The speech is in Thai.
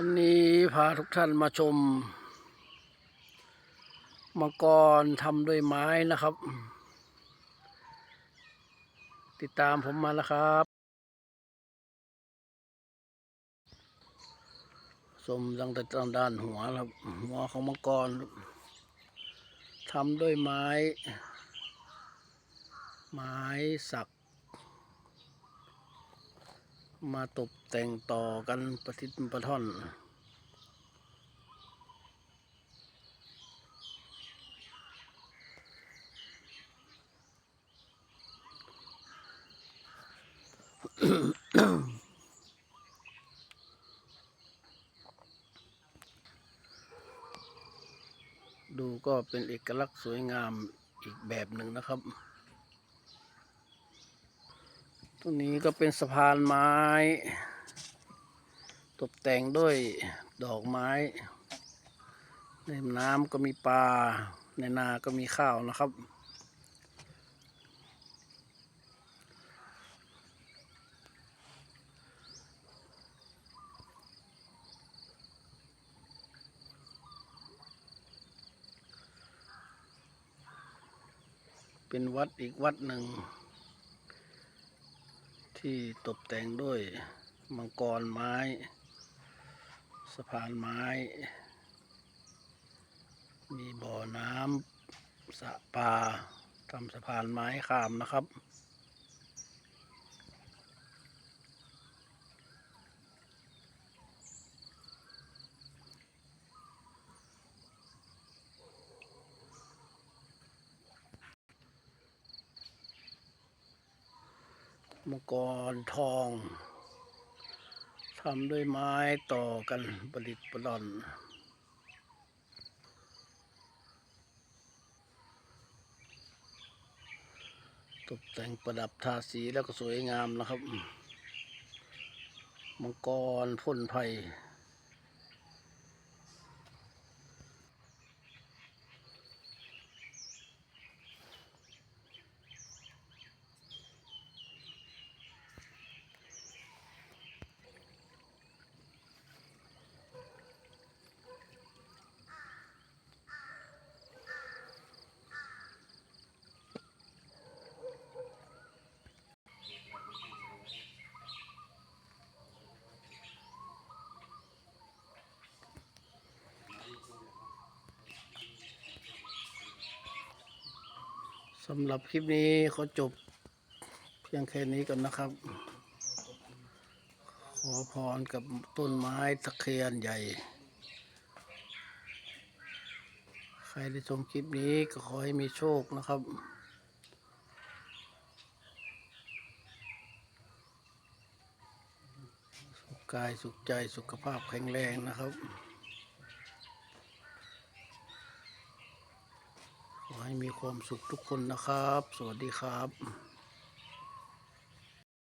วันนี้พาทุกท่านมาชม มังกรทำด้วยไม้นะครับ ติดตามผมมาแล้วครับ ชมตั้งแต่ตด้านหัวครับหัวของมังกรทำด้วยไม้ ไม้สัก มาตกแต่งต่อกันประทิศประท่อน ดูก็เป็นเอกลักษณ์สวยงามอีกแบบหนึ่งนะครับ ตรงนี้ก็เป็นสะพานไม้ ตกแต่งด้วยดอกไม้ ในน้ำก็มีปลา ในนาก็มีข้าวนะครับเป็นวัดอีกวัดหนึ่ง ที่ตกแต่งด้วยมังกรไม้ สะพานไม้ มีบ่อน้ำสระปลาทำสะพานไม้ข้ามนะครับ มังกรทองทำด้วยไม้ต่อกันปริตประดอนตกแต่งประดับทาสีแล้วก็สวยงามนะครับ มังกรพ่นไผ่ สำหรับคลิปนี้ขอจบเพียงแค่นี้ก่อนนะครับ ขอพรกับต้นไม้ตะเคียนใหญ่ ใครได้ชมคลิปนี้ก็ขอให้มีโชคนะครับสุขกายสุขใจสุขภาพแข็งแรงนะครับ ขอ ให้มีความสุขทุกคนนะครับ สวัสดีครับ